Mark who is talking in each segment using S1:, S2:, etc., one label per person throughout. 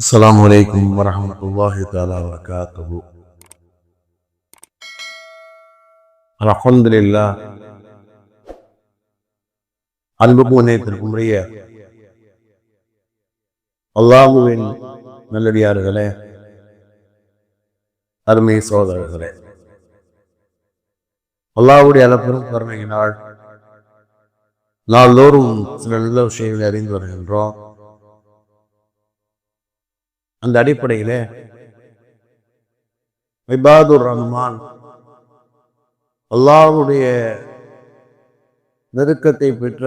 S1: السلام عليكم ورحمة الله تعالى وبركاته الحمد لله அன்புக்கும் நேயத்திற்கும் உரிய அல்லாஹுவின் நல்லடியார்களே அருமை சோதரர்களே அல்லாஹ்வுடைய அளப்பெரும் கருணையினால் நாள்தோறும் சில நல்ல விஷயங்களை அறிந்து வருகின்றோம் அந்த அடிப்படையில் இபாதுர் ரஹ்மான் அல்லாவுடைய நெருக்கத்தை பெற்ற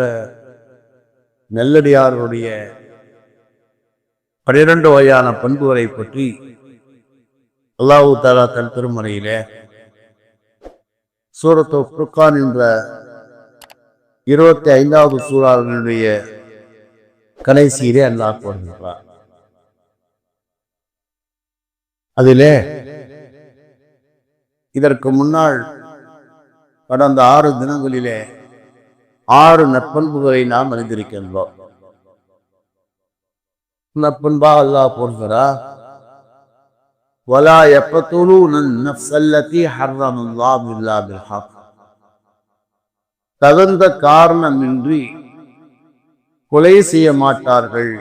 S1: நெல்லடியாருடைய பனிரெண்டு வகையான பண்புகளை பற்றி அல்லாஹு தாலா தன் திருமறையிலே சூரத்து புர்கான் என்ற இருபத்தி ஐந்தாவது சூறாவினுடைய கடைசியிலே அல்லாஹ் கூறுகின்றார் அதிலே இதற்கு முன்னால் கடந்த ஆறு தினங்களிலே ஆறு நற்பண்புகளை நாம் அறிந்திருக்கின்றோம் நற்பண்பா அல்லாஹ் போடுகிறார் ولا يقتلون النفس التي حرم الله إلا بالحق தகுந்த காரணமின்றி கொலை செய்ய மாட்டார்கள்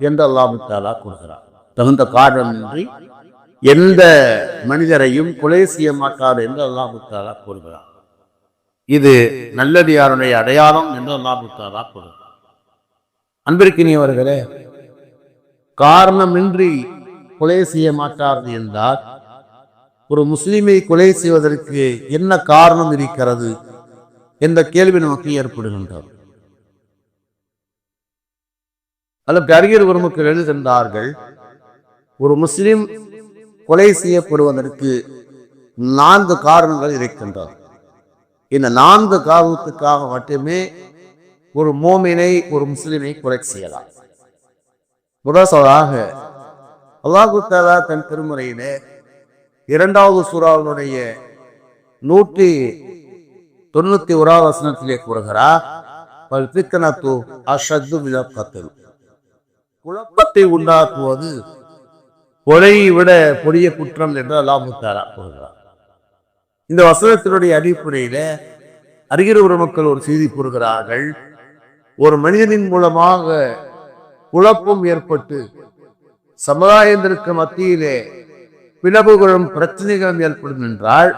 S1: என்று அல்லாஹு தாலா கூறுகிறார் தகுந்த காரணமின்றி எந்த மனிதரையும் கொலை செய்ய மாட்டார் என்று அல்லாஹு தாலா கூறுகிறார் இது நல்லடியாருடைய அடையாளம் என்று அல்லாஹு தாலா கூறுகிறார் அன்பிற்கினியவர்களே காரணமின்றி கொலை செய்ய மாட்டார் என்றால் ஒரு முஸ்லீமை கொலை செய்வதற்கு என்ன காரணம் இருக்கிறது என்ற கேள்வி நமக்கு ஏற்படுகின்றது. அல்லது அறிஞர் பெருமக்கள் எழுதுகின்றார்கள் ஒரு முஸ்லிம் கொலை செய்யப்படுவதற்கு நான்கு காரணங்கள் இருக்கின்றன. இந்த நான்கு காரணத்துக்காக மட்டுமே ஒரு மோமினை ஒரு முஸ்லிமை கொலை செய்யலாம். முதலாக அல்லாஹு தாலா தன் திருமுறையிலே இரண்டாவது சூறாவினுடைய நூற்றி தொண்ணூத்தி ஓராவது வசனத்திலே கூறுகிறார் அஷத்து குழப்பத்தை உண்டாக்குவது கொலையை விட பொடிய குற்றம் என்று அல்லாஹு தாலா கூறுகிறார் இந்த வசனத்தினுடைய அடிப்படையில அறிகிற மக்கள் ஒரு செய்தி கூறுகிறார்கள். ஒரு மனிதனின் மூலமாக குழப்பம் ஏற்பட்டு சமுதாயத்திற்கு மத்தியிலே பிளவுகளும் பிரச்சனைகளும் ஏற்படும் என்றால்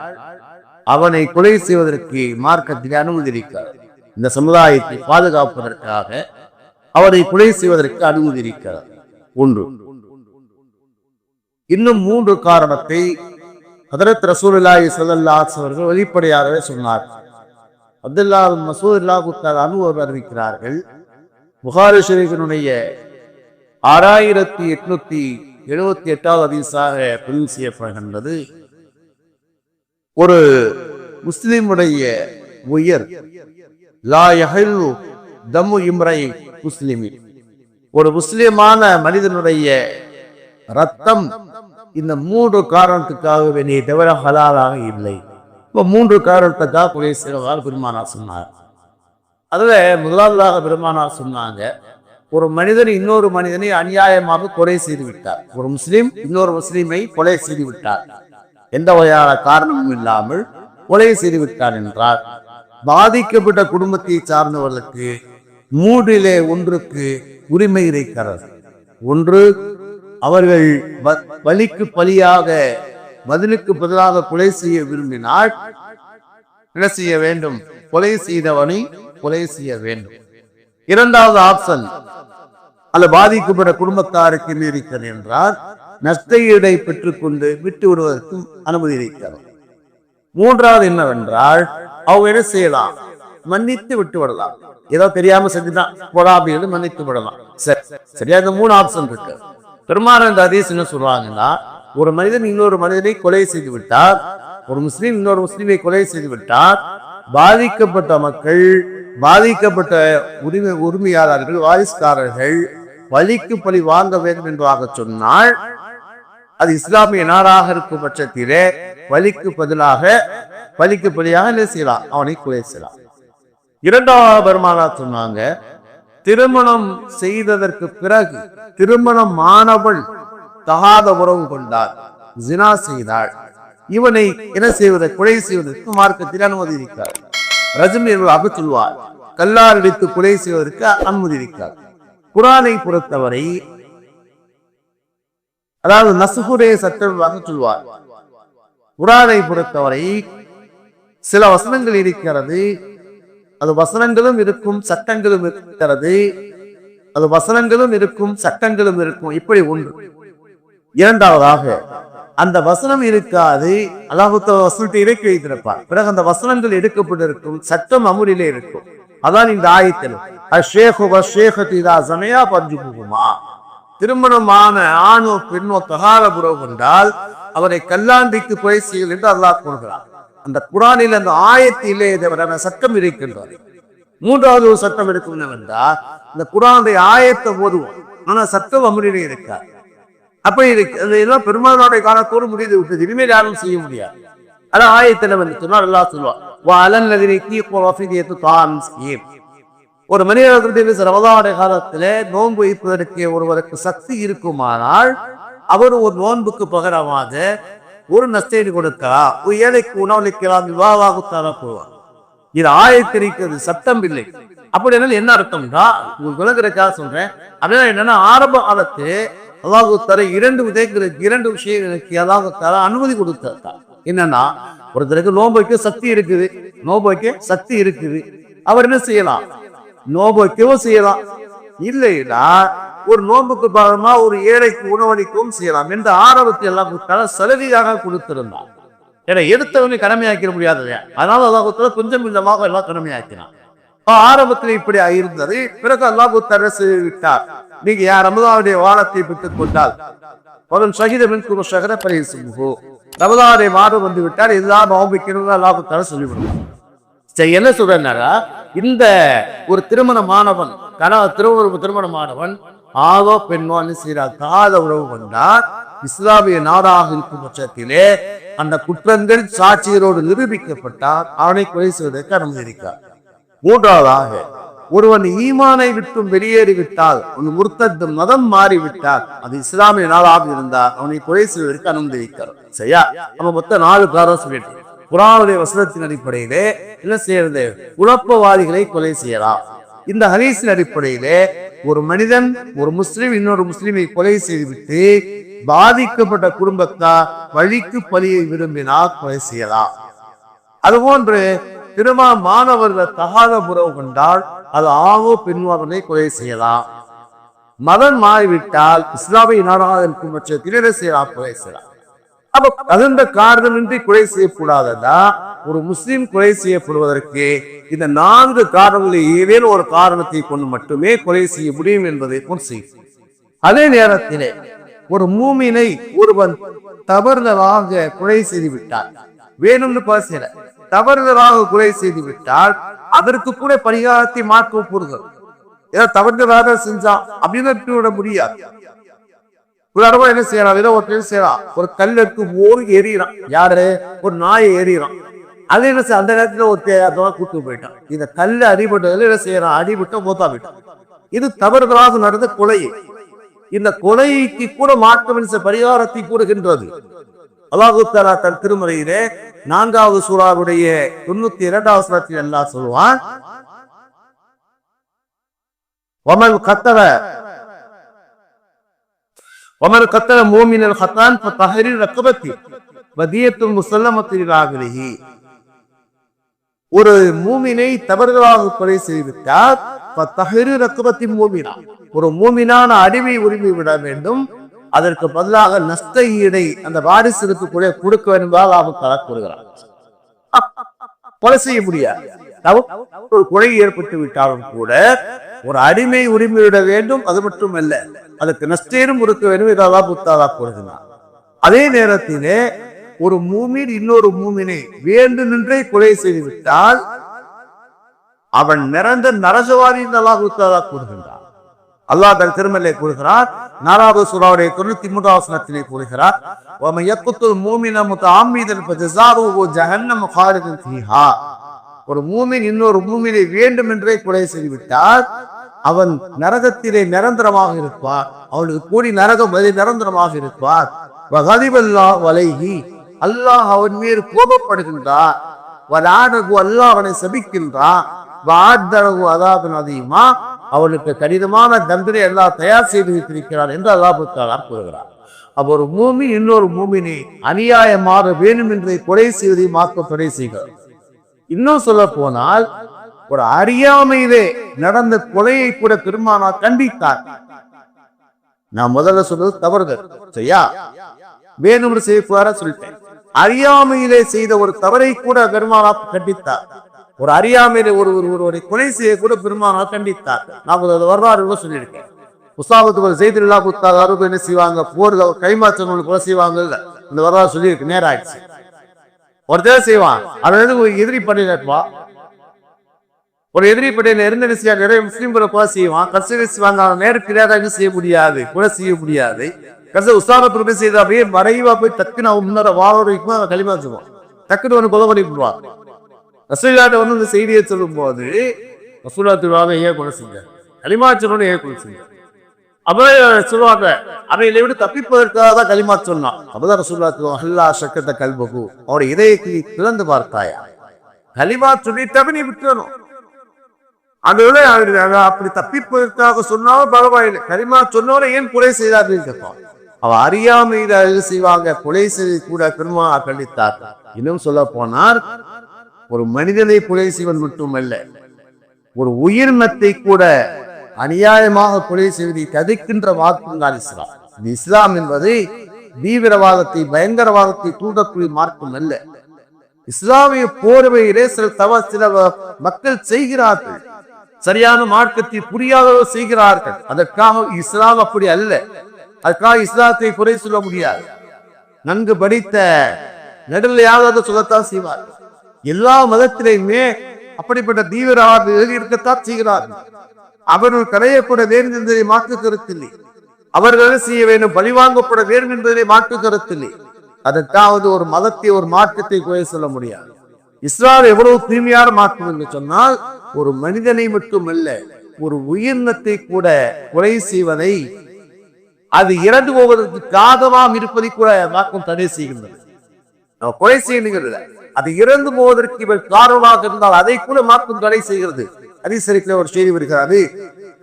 S1: அவனை கொலை செய்வதற்கு மார்க்கத்தில் அனுமதி இருக்கிறார் இந்த சமுதாயத்தை பாதுகாப்பதற்காக அவனை கொலை செய்வதற்கு அனுமதி இருக்கிறார் ஒன்று இன்னும் மூன்று காரணத்தை ஹதரத் ரசூலுல்லாஹி ஸல்லல்லாஹு அலைஹி அவர்கள் வெளிப்படையாகவே சொன்னார். அப்துல்லா மசூத் அல்லாஹ் அனுபவம் அறிவிக்கிறார்கள் புகாரி ஷரீஃபினுடைய ஆறாயிரத்தி எட்நூத்தி எழுபத்தி எட்டாவது அதிசாக பதிவு செய்யப்படுகின்றது. ஒரு முஸ்லிமுடைய உயர் லா யஹில்லு தம்மு இம்ரை முஸ்லிமி ஒரு முஸ்லிமான மனிதனுடைய ரத்தம் இந்த மூன்று காரணத்துக்காக வேண்டிய தவிர ஹலாலாக இல்லை. இப்போ மூன்று காரணத்துக்காக குறை செய்வதால் பெருமானார் சொன்னார். அதில் முதலாவதாக பெருமானார் சொன்னாங்க ஒரு மனிதன் இன்னொரு மனிதனை அநியாயமாக கொலை செய்து விட்டார் ஒரு முஸ்லீம் இன்னொரு முஸ்லீமை கொலை செய்து விட்டார் எந்த வகையான காரணமும் இல்லாமல் கொலை செய்து விட்டார் என்றால் பாதிக்கப்பட்ட குடும்பத்தை சார்ந்தவர்களுக்கு மூன்றிலே ஒன்றுக்கு உரிமை இருக்கிறது. ஒன்று அவர்கள் வ- பலியாக பதிலுக்கு பதிலாக கொலை செய்ய விரும்பினால் என்ன செய்ய வேண்டும்? கொலை செய்தவனை கொலை செய்ய வேண்டும். இரண்டாவது ஆப்ஷன் அல்ல பாதிக்கப்பட்ட குடும்பத்தாருக்கு என்ன என்றால் நஷ்ட பெற்றுக்கொண்டு விட்டு விடுவதற்கும் அனுமதி இருக்கிறது. மூன்றாவது என்னவென்றால் அவங்க என்ன செய்யலாம்? மன்னித்து விட்டு விடலாம். ஏதோ தெரியாம செஞ்சுதான் போடா அப்படின்னு மன்னித்து விடலாம். சரி சரியா இந்த மூணு ஆப்ஷன் இருக்கு. பெருமாள் அந்த அதீஸ் என்ன சொல்றாங்கன்னா ஒரு மனிதன் இன்னொரு மனிதனை கொலை செய்து விட்டார் ஒரு முஸ்லீம் இன்னொரு முஸ்லீமை கொலை செய்து விட்டார் பாதிக்கப்பட்ட மக்கள் பாதிக்கப்பட்ட உரிமை உரிமையாளர்கள் வாரிசுக்காரர்கள் வலிக்கு பழி வாங்க வேண்டும் என்பதாக சொன்னால் அது இஸ்லாமிய நாடாக இருக்கும் பட்சத்திலே வலிக்கு பதிலாக பலிக்கு பலியாக என்ன செய்யலாம்? அவனை கொலை செய்யலாம். இரண்டாவது பெருமானா சொன்னாங்க திருமணம் செய்ததற்கு பிறகு திருமணம் ஆனவள் தகாத உறவு கொண்டார் ஜினா செய்தாள். இவனை என்ன செய்வதை கொலை செய்வதற்கு மார்க்கத்தில் அனுமதி இருக்கிறார். ரஜினி சொல்வார் கல்லால் அடித்து கொலை செய்வதற்கு அனுமதி இருக்கிறார். குரானை பொறுத்தவரை அதாவது நசுகுரே சட்டமாக சொல்வார். குரானை பொறுத்தவரை சில வசனங்கள் இருக்கிறது அது வசனங்களும் இருக்கும் சட்டங்களும் இருக்கிறது. அது வசனங்களும் இருக்கும் சட்டங்களும் இருக்கும். இப்படி ஒன்று. இரண்டாவதாக அந்த வசனம் இருக்காது. அல்லாஹுத்த வசனத்தை இறக்கி வைத்திருப்பார். பிறகு அந்த வசனங்கள் எடுக்கப்பட்டிருக்கும் சட்டம் அமுலிலே இருக்கும். அதான் இந்த ஆயத்தில் அஷேகு சமயா பஞ்சு போகுமா திருமணமான ஆணோ பெண்ணோ தகார புறவு அவரை கல்லாண்டிக்கு போய் செய்யுங்கள் என்று அல்லாஹ் கூறுகிறார் அந்த குரானில் அந்த ஆயத்திலே தவிர சட்டம் இருக்கின்றார் மூன்றாவது ஒரு சட்டம் இருக்கும் என்னவென்றால் இந்த குரானுடைய ஆயத்தை ஓதுவோம். ஆனா சட்டம் அமுலிலே இருக்கார் அப்ப இருக்கு. அந்த இதெல்லாம் பெருமாளுடைய காலத்தோடு முடிந்து விட்டது. இனிமேல் யாரும் செய்ய முடியாது. அதான் ஆயத்தில் வந்து சொன்னால் அல்லா சொல்லுவான் அலன் நதிரை தீர்ப்பு வசதியத்து தான் செய்யும் ஒரு மனிதர்களுடைய ரமதானுடைய காலத்துல நோன்பு வைப்பதற்கு ஒருவருக்கு சக்தி இருக்குமானால் அவர் ஒரு நோன்புக்கு பகரமாக ஒரு நஷ்டேடு கொடுத்தா ஒரு ஏழைக்கு உணவளிக்கலாம் விவாவாக போவார் இது ஆயத்திரிக்கிறது சத்தம் இல்லை. அப்படி என்ன அர்த்தம்னா உங்களுக்கு விளங்குறதுக்காக சொல்றேன். அப்படின்னா என்னன்னா ஆரம்ப காலத்து அல்லாஹு தர இரண்டு விதைகளுக்கு இரண்டு விஷயங்களுக்கு அல்லாஹு தர அனுமதி கொடுத்தார் என்னன்னா ஒருத்தருக்கு நோன்பு சக்தி இருக்குது. நோன்பு வைக்க சக்தி இருக்குது. அவர் என்ன செய்யலாம்? நோன்பு வைக்கவும் செய்யலாம். இல்லைன்னா ஒரு நோன்புக்கு பாகமா ஒரு ஏழைக்கு உணவளிக்கவும் செய்யலாம் என்று ஆரம்பத்தில் எல்லாம் தர சலுகையாக கொடுத்திருந்தார் ஏன்னா எடுத்தவனே கடமையாக்கிட முடியாது அதனால அல்லாஹுத்தால கொஞ்சம் கொஞ்சமாக எல்லாம் கடமையாக்கினான். ஆரம்பத்தில் இப்படி இருந்தது பிறகு அல்லாஹு செய்து விட்டார் நீங்க யார்? ரமதாவுடைய வானத்தை பெற்றுக் கொண்டால். வரும் சகித மின்குரு சகர பரிசுமுகோ. ரமதாவுடைய மாதம் வந்து விட்டால் இதுதான் நோம்பிக்கிறது அல்லாஹு தர சொல்லிவிடுவோம் சரி என்ன சொல்றேன்னாரா? இந்த ஒரு திருமணமானவன் கணவன் திருமண திருமணமானவன் ஆகோ பெண்ணோன்னு செய்கிறார். காத உறவு கொண்டார். இஸ்லாமிய நாடாக இருக்கும் பட்சத்திலே அந்த குற்றங்கள் சாட்சியரோடு நிரூபிக்கப்பட்டால் அவனை கொலை செய்வதற்கு அனுமதிக்கிறார். மூன்றாவதாக ஒருவன் ஈமானை விட்டும் வெளியேறிவிட்டால் ஒரு முர்த்தத்து மதம் மாறிவிட்டால் அது இஸ்லாமிய நாளாக இருந்தால் அவனை கொலை செய்வதற்கு அனுமதிக்கிறார். சரியா? நம்ம மொத்தம் நாலு காரம் சொல்லிட்டு குரானுடைய வசனத்தின் அடிப்படையிலே என்ன செய்யறது? குழப்பவாதிகளை கொலை செய்யலாம். இந்த ஹதீஸின் அடிப்படையிலே ஒரு மனிதன் ஒரு முஸ்லிம் இன்னொரு முஸ்லிமை கொலை செய்துவிட்டு பாதிக்கப்பட்ட குடும்பத்தார் வழிக்கு பலியை விரும்பினால் கொலை செய்யலாம். அதுபோன்று திருமண மாணவர்கள் தகாத உறவு கொண்டால் அது ஆவோ பெண்வாதனை கொலை செய்யலாம். மதம் மாறிவிட்டால் இஸ்லாமை நாடாக இருக்கும் பட்சத்தில் செய்யலாம் கொலை செய்யலாம். அப்ப தகுந்த காரணமின்றி கொலை செய்யக்கூடாதா ஒரு முஸ்லீம் கொலை செய்யப்படுவதற்கு இந்த நான்கு காரணங்களில் ஏதேனும் ஒரு காரணத்தை கொண்டு மட்டுமே கொலை செய்ய முடியும் என்பதை போல் செய்யும் அதே நேரத்திலே ஒரு மூமினை ஒருவன் தவறுதலாக கொலை செய்து விட்டார் வேணும்னு பேசல. தவறுதலாக கொலை செய்து விட்டால் அதற்கு கூட பரிகாரத்தை மாற்ற போடுங்கள் ஏதோ தவறுதலாக செஞ்சான். அப்படின்னு விட முடியாது. உதாரணமா என்ன செய்யறான்? ஏதோ ஒரு செய்யறான். ஒரு கல் எடுத்து எறிகிறான் யாரு? ஒரு நாயை எறிகிறான் அது என்ன செய்ய அந்த நேரத்தில் ஒரு தேர்தலாம் கூட்டு போயிட்டான். இந்த கல்லு அடிபட்டதுல என்ன செய்யறான் அடிபட்ட மூத்தா போயிட்டான். இது தவறுதலாக நடந்த கொலை. இந்த கொலைக்கு கூட மாற்றம் பரிகாரத்தை கூறுகின்றது. அல்லாஹு தாலா தன் திருமறையிலே நான்காவது சூறாவுடைய தொண்ணூத்தி இரண்டாவது சூரத்தில் எல்லாம் சொல்லுவான் ஒமல் கத்தர ஒமல் கத்தர மோமினல் ஹத்தான் தஹரி ரக்கபத்தி வதியத்தும் முசல்லமத்தில் ஆகிறி ஒரு மூமினை தவறுதலாக கொலை செய்துவிட்டால் தஹரி மூமினா. ஒரு மூமினான அடிமை உரிமை விட வேண்டும். அதற்கு பதிலாக நஷ்ட ஈடை அந்த வாரிசுக்கு கூட கொடுக்க வேண்டுமாக அவர் தர கூறுகிறான். கொலை செய்ய முடியாது. ஒரு கொலை ஏற்பட்டு விட்டாலும் கூட ஒரு அடிமை உரிமையிட வேண்டும். அது மட்டுமல்ல அதுக்கு நஷ்டேனும் கொடுக்க வேண்டும் இதெல்லாம் புத்தாதா கூறுகிறான். அதே நேரத்திலே ஒரு மூமின் இன்னொரு மூமினை வேண்டு நின்றே கொலை செய்துவிட்டால் அவன் நிறந்த நரசவாரி என்று அல்லாஹ் கூறுகின்றார் அல்லாஹ் தன் திருமலை கூறுகிறார் நாலாவது சுறாவுடைய தொண்ணூத்தி மூன்றாவது கூறுகிறார் ஒம எக்குத்து மூமின தீஹா ஒரு மூமின் இன்னொரு மூமினை வேண்டும் கொலை செய்துவிட்டார் அவன் நரகத்திலே நிரந்தரமாக இருப்பார். அவனுக்கு கூடி நரகம் நிரந்தரமாக இருப்பார். வகதிவல்லா வலைகி அல்லாஹ் அவன் மீது கோபப்படுகின்றார் வலானகு அல்லாஹ் அவனை சபிக்கின்றான். வாத்தனகு அதாவது அதிகமா அவனுக்கு கடினமான தண்டனை எல்லாம் தயார் செய்து வைத்திருக்கிறார் என்று அல்லாஹ் கூறுகிறார் அவர் ஒரு மூமி இன்னொரு மூமினை அநியாயமாக வேணும் என்று கொலை செய்வதை மாற்ற தொலை செய்கிறார் இன்னும் சொல்ல போனால் ஒரு அறியாமையிலே நடந்த கொலையை கூட பெருமானார் கண்டித்தார். நான் முதல்ல சொல்றது தவறுகள். சரியா? வேணும்னு செய்யக்கூடாத சொல்லிட்டேன். அறியாமையிலே செய்த ஒரு தவறை கூட பெருமானா கண்டித்தார். ஒரு அறியாமையிலே ஒரு ஒருவரை கொலை செய்ய கூட பெருமானா கண்டித்தார். நான் அது வரலாறு கூட சொல்லியிருக்கேன். உஸ்தாபத்துக்கு செய்தில்லா குத்தா அறுபது என்ன செய்வாங்க? போர் கைமாற்றவங்க கொலை செய்வாங்க இந்த வரலாறு சொல்லியிருக்கு நேரம் ஆயிடுச்சு ஒருத்தர் செய்வான். அதாவது வந்து ஒரு எதிரி பண்ணிருப்பா ஒரு எதிரி படையில இருந்து என்ன நிறைய முஸ்லீம்களை கொலை செய்வான். கடைசி செய்வாங்க? நேருக்கு நேராக என்ன செய்ய முடியாது? கொலை செய்ய முடியாது. கடைசி உஸ்தாபத்துக்கு என்ன செய்த அப்படியே மறைவா போய் டக்குன்னு அவன் முன்னர வாழ வரைக்கும் அவன் களிமா செய்வான் டக்குன்னு ஒன்று கொலை பண்ணி விடுவான் ரசூலாட்ட வந்து இந்த செய்தியை சொல்லும் போது ரசூல்லா திருவாங்க ஏன் கொலை செஞ்ச களிமா சொல்லணும் ஏன் கொலை செஞ்ச அப்பதான் சொல்லுவாங்க அவையில விட தப்பிப்பதற்காக தான் களிமா சொன்னான். அப்பதான் ரசூல்லா திருவா அல்லா சக்கத்தை கல்பகு அவருடைய இதயத்தை திறந்து பார்த்தாயா? களிமா சொல்லிட்டாவே நீ விட்டுறணும். அந்த விட அப்படி தப்பிப்பதற்காக சொன்னாலும் பரவாயில்லை. களிமா சொன்னவரை ஏன் குறை செய்தார் அப்படின்னு கேட்பான். அவ அறியாமையில இது செய்வாங்க. கொலை செய்து கூட பெருமாள் கண்டித்தார். இன்னும் சொல்ல போனார் ஒரு மனிதனை கொலை செய்வன் மட்டுமல்ல ஒரு உயிரினத்தை கூட அநியாயமாக கொலை செய்வதை தடுக்கின்ற மார்க்கம் தான் இஸ்லாம். இது இஸ்லாம் என்பது தீவிரவாதத்தை பயங்கரவாதத்தை தூண்டக்கூடிய மார்க்கம் அல்ல. இஸ்லாமிய போர்வையிலே சில தவ சில மக்கள் செய்கிறார்கள். சரியான மார்க்கத்தை புரியாதவர் செய்கிறார்கள். அதற்காக இஸ்லாம் அப்படி அல்ல. அதுக்காக இஸ்லாத்தை குறை சொல்ல முடியாது. நன்கு படித்த நடுநிலையாக சொல்லத்தான் செய்வார். எல்லா மதத்திலையுமே அப்படிப்பட்ட தீவிரவாத இருக்கத்தான் செய்கிறார். அவர்கள் கரையப்பட வேண்டும் என்பதை மாற்று கருத்தில்லை அவர்கள் செய்ய வேண்டும்? பழிவாங்கப்பட வேண்டும் என்பதை மாற்று கருத்தில்லை அதற்காவது ஒரு மதத்தை ஒரு மாற்றத்தை குறை சொல்ல முடியாது. இஸ்ரால் எவ்வளவு தூய்மையான மாற்றம் என்று சொன்னால் ஒரு மனிதனை மட்டுமல்ல ஒரு உயிரினத்தை கூட குறை செய்வதை அது இறந்து போவதற்கு காதமாக இருப்பதை கூட மாக்கும் தடை செய்கின்றது. நம்ம கொலை செய்யணுங்கிறது. அது இறந்து போவதற்கு இவர் காரணமாக இருந்தால் அதை கூட மாக்கும் தடை செய்கிறது. ஹதீஸரிக்கிற ஒரு செய்தி வருகிறது.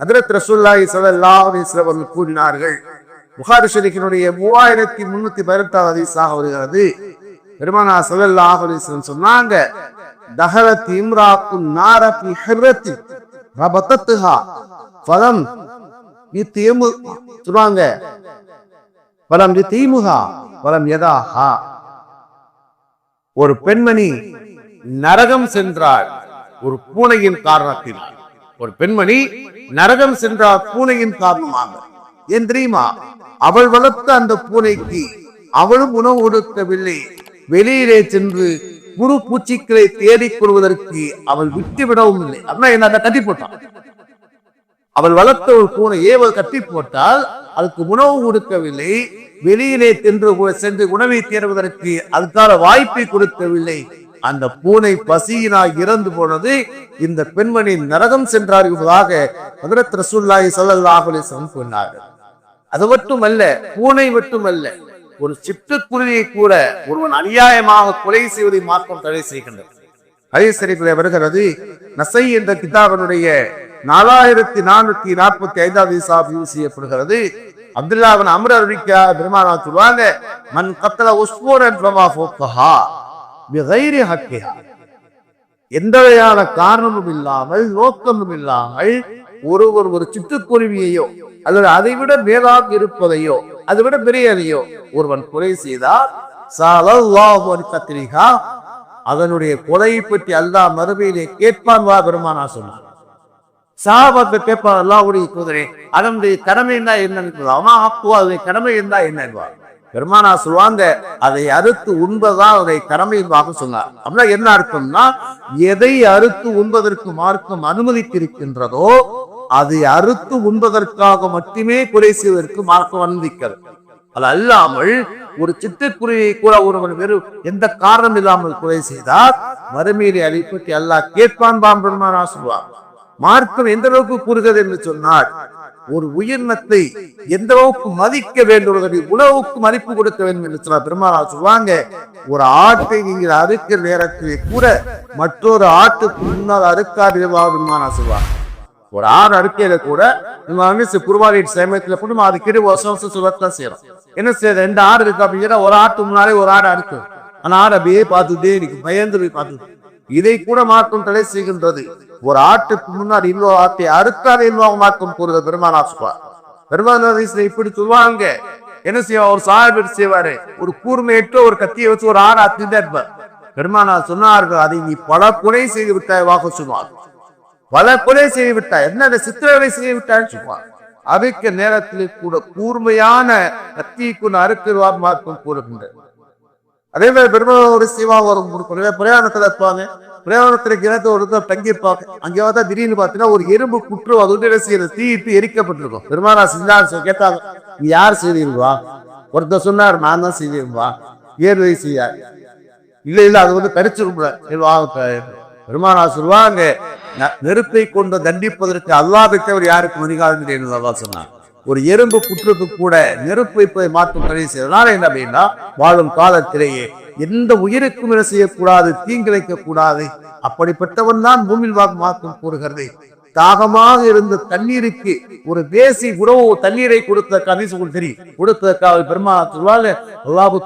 S1: அதிரத் ரசூல்லாஹி ஸல்லல்லாஹு அலைஹி வஸல்லம் அவர்கள் கூறினார்கள். புகாரி ஷரீஃபினுடைய மூவாயிரத்தி முன்னூத்தி பதினெட்டாவது அதிசாக வருகிறது. பெருமானா ஸல்லல்லாஹு அலைஹி வஸல்லம் சொன்னாங்க தஹரத் இம்ராத்து நாரபி ஃபி ரபத்தத்துஹா ஃபலம் யுத்தீமு சொல்லுவாங்க. பலம் யுத்தீமுஹா பலம் யதாஹா. ஒரு பெண்மணி நரகம் சென்றார் ஒரு பூனையின் காரணத்தில். ஒரு பெண்மணி நரகம் சென்றார் பூனையின் காரணமாக. ஏன் தெரியுமா? அவள் வளர்த்த அந்த பூனைக்கு அவளும் உணவு கொடுக்கவில்லை. வெளியிலே சென்று குரு பூச்சிக்களை தேடிக் கொள்வதற்கு அவள் விட்டுவிடவும் இல்லை. அப்படின்னா என்ன? கட்டி போட்டான். அவள் வளர்த்த ஒரு பூனை அவள் கட்டி போட்டால் அதுக்கு உணவு கொடுக்கவில்லை. வெளியிலே சென்று சென்று உணவை தேடுவதற்கு அதுக்கான வாய்ப்பை கொடுக்கவில்லை. அந்த பூனை பசியினால் இறந்து போனது இந்த பெண்மணி நரகம் சென்றார் என்பதாக ஹதரத் ரசூலுல்லாஹி ஸல்லல்லாஹு அலைஹி சொன்னார்கள். அது மட்டுமல்ல பூனை மட்டுமல்ல ஒரு சிட்டுக்குருவியை கூட ஒருவன் அநியாயமாக கொலை செய்வதை மாற்றம் தடை செய்கின்றது. அதே ஹரிசரிப்பிலே வருகிறது நசை என்ற கிதாபனுடைய நாலாயிரத்தி நானூத்தி நாற்பத்தி ஐந்தாவது சாப் செய்யப்படுகிறது. அப்துல்லாவின் அமர் அறிவிக்கா பெருமானா சொல்லுவாங்க மண் கத்தல உஸ்பூரன் எந்த வகையான காரணமும் இல்லாமல் நோக்கமும் இல்லாமல் ஒருவர் ஒரு சிட்டுக்குருவியையோ அல்லது அதை விட மேலாக இருப்பதையோ அதை விட பெரியதையோ ஒருவன் கொலை செய்தால் அதனுடைய கொலையை பற்றி அல்லாஹ் மறுமையிலே கேட்பான் வா பெருமானா சொன்னார் சகாபாத்தை கேட்பான் அல்லாஹ்வுடைய குதிரை அதனுடைய கடமை என்ன என்னன்னு அவன் அப்போ அதனுடைய கடமை இருந்தா என்ன பெருமானா சொல்லுவாங்க அதை அறுத்து உண்பதான் அதை கடமை என்பதாக சொன்னார். அப்படின்னா என்ன அர்த்தம்னா எதை அறுத்து உண்பதற்கு மார்க்கம் அனுமதித்திருக்கின்றதோ அதை அறுத்து உண்பதற்காக மட்டுமே குறை செய்வதற்கு மார்க்கம் அனுமதிக்கிறது. அது அல்லாமல் ஒரு சிட்டுக்குருவியை கூட ஒருவன் வெறும் எந்த காரணம் இல்லாமல் குறை செய்தால் மறுமையிலே அழிப்பற்றி அல்லாஹ் கேட்பான் பாம்பெருமானா பெருமானா மார்க்கம் எந்த அளவுக்கு கூறுகிறது என்று சொன்னால் ஒரு உயிரினத்தை எந்த அளவுக்கு மதிக்க வேண்டும் உழவுக்கு மதிப்பு கொடுக்க வேண்டும் என்று சொன்னா பெருமாள் சொல்லுவாங்க ஒரு ஆட்டை நீங்கள் அறுக்கிற நேரத்தில் கூட மற்றொரு ஆட்டுக்கு முன்னால் அறுக்காதீர்களா பெருமானா சொல்லுவாங்க. ஒரு ஆறு அறுக்கையில கூட நம்ம குருவாரி சமயத்துல கூட அது அதுக்கிட்ட வருஷம் வருஷம் சொல்லத்தான் செய்யறோம். என்ன செய்யறது? ரெண்டு ஆறு இருக்கு அப்படின்னா ஒரு ஆட்டு முன்னாலே ஒரு ஆடு அறுக்கும். ஆனா ஆடு அப்படியே பார்த்துட்டே இருக்கு பயந்து போய் பார்த்து இதை கூட மாற்றம் தடை செய்கின்றது. ஒரு ஆட்டுக்கு முன்னாடி இன்னொரு ஆட்டை அறுக்காத இல்வாமாக்கும் கூறுத. பெருமானா சொல்வார் பெருமானா இப்படி சொல்லுவாங்க. என்ன செய்வா? ஒரு சாஹிபர் செய்வாரு. ஒரு கூர்மையற்ற ஒரு கத்தியை வச்சு ஒரு ஆறு அத்திதான் இருப்பார் பெருமானா சொன்னார்கள் அதை நீ பல கொலை செய்து விட்டாய் வாக சொல்லுவார் பல கொலை செய்து விட்டாய். என்ன அந்த சித்திரவதை செய்து விட்டான்னு சொல்லுவார் அவைக்க நேரத்தில் கூட கூர்மையான கத்தியை கொண்டு அறுக்கிறவா மாற்றம் கூறுகின்ற அதே மாதிரி பெருமாள் சிவா ஒரு பிரயாணத்துல இருப்பாங்க பிரயாணத்துல கிணத்து ஒருத்தர் தங்கி இருப்பாங்க அங்கேயாவது திடீர்னு பார்த்தீங்கன்னா ஒரு எறும்பு குற்று அது வந்து என்ன செய்யறது தீட்டு எரிக்கப்பட்டிருக்கும். பெருமானா செஞ்சாரு கேட்டாங்க நீ யார் செய்தீங்களா ஒருத்தர் சொன்னார் நான் தான் செய்தீங்களா ஏர்வை செய்யார் இல்லை இல்லை அது வந்து கரிச்சிருக்கூடாது பெருமானா சொல்லுவாங்க நெருப்பை கொண்டு தண்டிப்பதற்கு அல்லாஹ்வை தவிர யாருக்கும் அதிகாரம் இல்லை சொன்னார் ஒரு எறும்பு குற்றுக்கு கூட நெருப்பை போய் மாற்றும் பணி செய்யறதுனால என்ன அப்படின்னா வாழும் காலத்திலேயே எந்த உயிருக்கும் என்ன செய்யக்கூடாது தீங்கிழைக்க கூடாது அப்படிப்பட்டவன் தான் பூமியில் வாக்கு மாற்றம் கூறுகிறது. தாகமாக இருந்த தண்ணீருக்கு ஒரு தேசி உறவு தண்ணீரை கொடுத்த கவிசுகள் தெரியும். கொடுத்ததற்காக பெருமா சொல்வாள் அல்லாஹு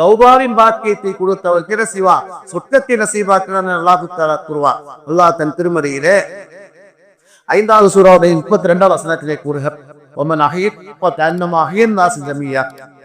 S1: தௌபாவின் பாக்கியத்தை கொடுத்தவர் கிரசிவா சொர்க்கத்தை நசீபாக்கிறான் அல்லாபுத்தாளா கூறுவார். கூறுவா அல்லாஹ் தன் திருமறையிலே ஐந்தாவது சூறாவுடைய முப்பத்தி ரெண்டாவது வசனத்திலே கூறுகிறார்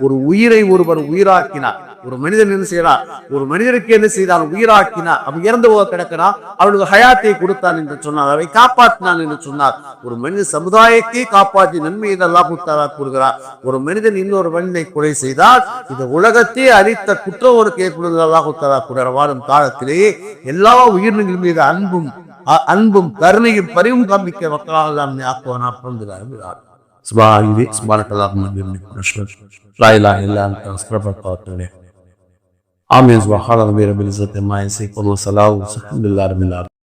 S1: ஒரு உயிரை ஒருவர் உயிராக்கினார். ஒரு மனிதன் என்ன செய்யறா? ஒரு மனிதனுக்கு என்ன செய்தான் உயிராக்கினார் அவன் இறந்து போக கிடக்கிறான் அவனுக்கு ஹயாத்தை கொடுத்தான் என்று சொன்னார் அவரை காப்பாற்றினான் என்று சொன்னார். ஒரு மனித சமுதாயத்தை காப்பாற்றி நன்மை இதெல்லாம் கொடுத்தாரா கூறுகிறார். ஒரு மனிதன் இன்னொரு மனிதனை கொலை செய்தால் இந்த உலகத்தை அழித்த குற்றம் ஒரு கேட்பது அல்லாஹு தாலா வாழும் காலத்திலேயே எல்லா உயிரினங்கள் மீது அன்பும் அன்பும் கருணையும் பரிவும் காமிக்க மக்களால் நாம் ஆக்குவானா? பிறந்துகிறார் சுபாஹி சுபானக் அல்லாஹும்ம பிஹம்திக நஷ்ஹது லா آمين سبحان ربي رب العزة ما يصفون وسلام الحمد لله رب العالمين